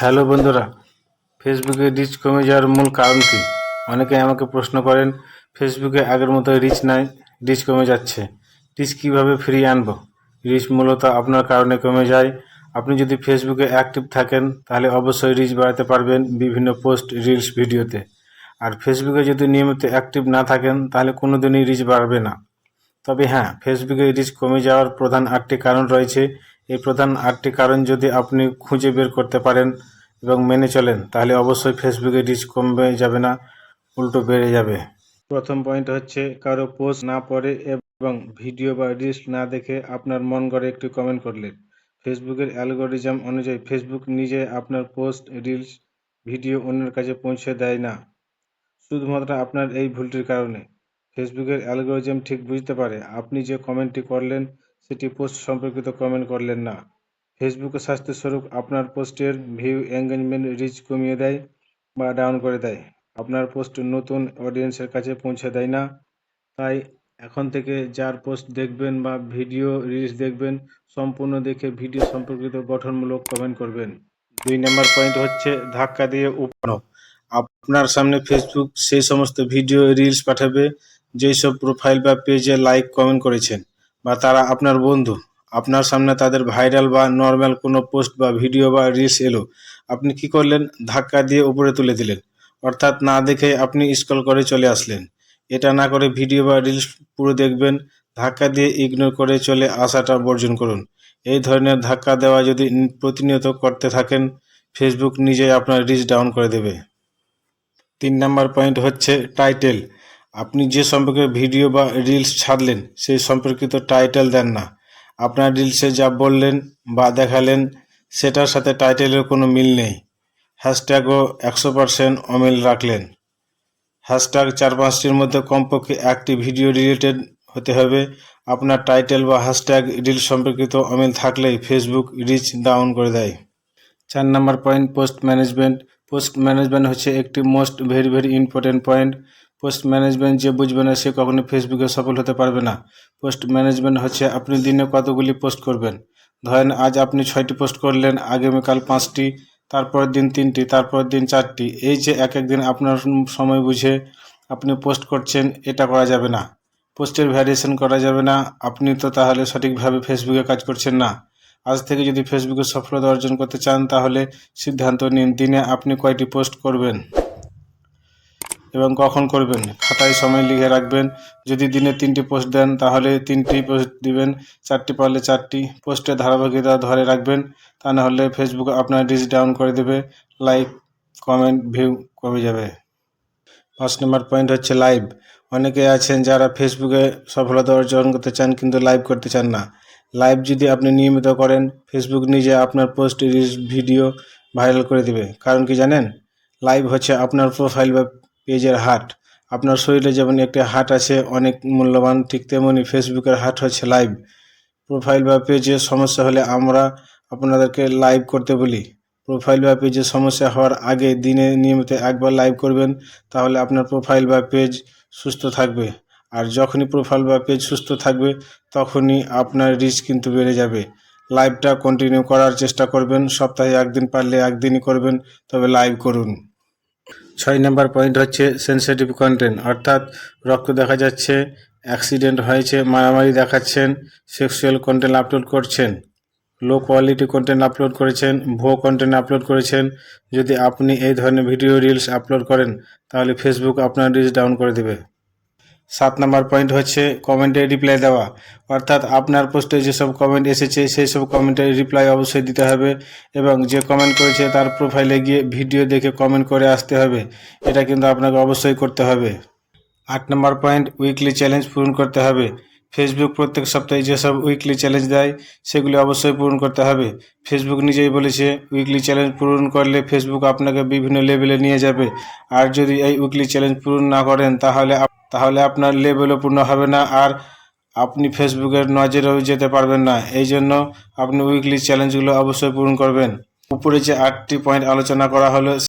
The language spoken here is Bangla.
হ্যালো বন্ধুরা ফেসবুকে রিচ কমে যাওয়ার মূল কারণ কি? অনেকে আমাকে প্রশ্ন করেন ফেসবুকে আগের মতো রিচ নাই রিচ কমে যাচ্ছে। রিচ কীভাবে ফিরিয়ে আনব? রিচ মূলত আপনার কারণে কমে যায়। আপনি যদি ফেসবুকে অ্যাক্টিভ থাকেন, তাহলে অবশ্যই রিচ বাড়াতে পারবেন বিভিন্ন পোস্ট রিলস ভিডিওতে। আর ফেসবুকে যদি নিয়মিত অ্যাক্টিভ না থাকেন, তাহলে কোনো দিনই রিচ বাড়বে না। তবে হ্যাঁ ফেসবুকে রিচ কমে যাওয়ার প্রধান আটটি কারণ রয়েছে। এই প্রধান আটটি কারণ যদি আপনি খুঁজে বের করতে পারেন এবং মেনে চলেন, তাহলে অবশ্যই ফেসবুকে রিচ কমবে যাবে না, উল্টো বেড়ে যাবে। প্রথম পয়েন্ট হচ্ছে, কারও পোস্ট না পড়ে এবং ভিডিও বা রিলস না দেখে আপনার মন গড়ে একটি কমেন্ট করলেন। ফেসবুকের অ্যালগোরিজম অনুযায়ী, ফেসবুক নিজে আপনার পোস্ট, রিলস, ভিডিও অন্যের কাছে পৌঁছে দেয় না, শুধুমাত্র আপনার এই ভুলটির কারণে। ফেসবুকের অ্যালগোরিজম ঠিক বুঝতে পারে, আপনি যে কমেন্টটি করলেন সেটি পোস্ট সম্পর্কিত কমেন্ট করলেন না। ফেসবুকের স্বাস্থ্যস্বরূপ আপনার পোস্টের ভিউ এঙ্গেজমেন্ট রিচ কমিয়ে দেয় বা ডাউন করে দেয়। আপনার পোস্ট নতুন অডিয়েন্সের কাছে পৌঁছে দেয় না। তাই এখন থেকে যার পোস্ট দেখবেন বা ভিডিও রিলস দেখবেন, সম্পূর্ণ দেখে ভিডিও সম্পর্কিত গঠনমূলক কমেন্ট করবেন। দুই নম্বর পয়েন্ট হচ্ছে ধাক্কা দিয়ে উপানো। আপনার সামনে ফেসবুক সেই সমস্ত ভিডিও রিলস পাঠাবে যেই সব প্রোফাইল বা পেজে লাইক কমেন্ট করেছেন। বা তারা আপনার বন্ধু। আপনার সামনে তাদের ভাইরাল বা নর্মাল কোনো পোস্ট বা ভিডিও বা রিলস এলো। আপনি কি করলেন? ধাক্কা দিয়ে উপরে তুলে দিলেন। অর্থাৎ না দেখে আপনি স্ক্রল করে চলে আসলেন। এটা না করে ভিডিও বা রিলস পুরো দেখবেন। ধাক্কা দিয়ে ইগনোর করে চলে আসাটা বর্জন করুন। এই ধরনের ধাক্কা দেওয়া যদি প্রতিনিয়ত করতে থাকেন ফেসবুক নিজেই আপনার রিচ ডাউন করে দেবে। তিন নাম্বার পয়েন্ট হচ্ছে টাইটেল আপনি যে সম্পর্কে ভিডিও বা রিলস ছাড়লেন, সেই সম্পর্কিত টাইটেল দেন না। আপনার রিলসে যা বললেন বা দেখালেন, সেটার সাথে টাইটেলের কোনো মিল নেই। হ্যাশট্যাগও একশো পারসেন্ট অমিল রাখলেন। হ্যাশট্যাগ চার পাঁচটির মধ্যে কমপক্ষে একটি ভিডিও রিলেটেড হতে হবে। আপনার টাইটেল বা হ্যাশট্যাগ রিল সম্পর্কিত অমিল থাকলেই ফেসবুক রিচ ডাউন করে দেয়। চার number point post management post management হচ্ছে একটি most very very important point post management যে বুঝবে না, সে কখনো ফেসবুকে সফল হতে পারবে না। পোস্ট ম্যানেজমেন্ট হচ্ছে আপনি দিনে কতগুলি পোস্ট করবেন? ধরেন আজ আপনি ছয়টি পোস্ট করলেন আগামীকাল পাঁচটি তারপর দিন তিনটি তারপর দিন চারটি। এই যে এক এক দিন আপনার সময় বুঝে আপনি পোস্ট করছেন, এটা করা যাবে না। পোস্টের ভ্যারিয়েশন করা যাবে না। আপনি তো তাহলে সঠিকভাবে ফেসবুকে কাজ করছেন না। আজ থেকে যদি ফেসবুকে সফলতা অর্জন করতে চান, তাহলে সিদ্ধান্ত নিন, দিনে আপনি কয়টি পোস্ট করবেন। এবং কখন করবেন? খাতায় সময় লিখে রাখবেন। যদি দিনে তিনটি পোস্ট দেন, তাহলে তিনটি পোস্ট দিবেন। চারটি পারলে চারটি পোস্টের ধারাবাহিকতা ধরে রাখবেন। তা না হলে ফেসবুক আপনার রিচ ডাউন করে দেবে। লাইক কমেন্ট ভিউ কমে যাবে। পাঁচ নম্বর পয়েন্ট হচ্ছে লাইভ অনেকে আছেন যারা ফেসবুকে সফলতা অর্জন করতে চান কিন্তু লাইভ করতে চান না। লাইভ যদি আপনি নিয়মিত করেন ফেসবুক নিজে আপনার পোস্ট রিলস ভিডিও ভাইরাল করে দেবে। কারণ কি জানেন? লাইভ হচ্ছে আপনার প্রোফাইল বা পেজের হাট। আপনার শরীরে যেমন একটি হাট আছে, অনেক মূল্যবান ঠিক তেমনি ফেসবুকের হাট হচ্ছে লাইভ। প্রোফাইল বা পেজে সমস্যা হলে আমরা আপনাদেরকে লাইভ করতে বলি। প্রোফাইল বা পেজে সমস্যা হওয়ার আগে দিনে নিয়মিত একবার লাইভ করবেন, তাহলে আপনার প্রোফাইল বা পেজ সুস্থ থাকবে। আর যখনই প্রোফাইল বা পেজ সুস্থ থাকবে, তখনই আপনার রিচ কিন্তু বেড়ে যাবে। লাইভটা কন্টিনিউ করার চেষ্টা করবেন, সপ্তাহে একদিন পারলে একদিনই করবেন, তবে লাইভ করুন। ছয় নম্বর পয়েন্ট হচ্ছে সেন্সিটিভ কন্টেন্ট অর্থাৎ রক্ত দেখা যাচ্ছে অ্যাক্সিডেন্ট হয়েছে, মারামারি দেখাচ্ছেন সেক্সুয়াল কন্টেন্ট আপলোড করছেন লো কোয়ালিটি কন্টেন্ট আপলোড করেছেন, ভুয়ো কন্টেন্ট আপলোড করেছেন। যদি আপনি এই ধরনের ভিডিও রিলস আপলোড করেন, তাহলে ফেসবুক আপনার রিচ ডাউন করে দেবে। সাত নাম্বার পয়েন্ট হচ্ছে কমেন্টে রিপ্লাই দেওয়া। অর্থাৎ আপনার পোস্টে যেসব কমেন্ট এসেছে, সেই সব কমেন্টের রিপ্লাই অবশ্যই দিতে হবে এবং যে কমেন্ট করেছে তার প্রোফাইলে গিয়ে ভিডিও দেখে কমেন্ট করে আসতে হবে। এটা কিন্তু আপনাকে অবশ্যই করতে হবে। আট নম্বর পয়েন্ট উইকলি চ্যালেঞ্জ পূরণ করতে হবে। ফেসবুক প্রত্যেক সপ্তাহে যেসব উইকলি চ্যালেঞ্জ দেয়, সেগুলি অবশ্যই পূরণ করতে হবে। ফেসবুক নিজেই বলেছে উইকলি চ্যালেঞ্জ পূরণ করলে ফেসবুক আপনাকে বিভিন্ন লেভেলে নিয়ে যাবে। আর যদি এই উইকলি চ্যালেঞ্জ পূরণ না করেন, তাহলে তাহলে আপনার লেভেলও পূর্ণ হবে না আর আপনি ফেসবুকের নজরেও যেতে পারবেন না। এই জন্য আপনি উইকলি চ্যালেঞ্জগুলো অবশ্যই পূরণ করবেন। উপরে যে আটটি পয়েন্ট আলোচনা করা হলো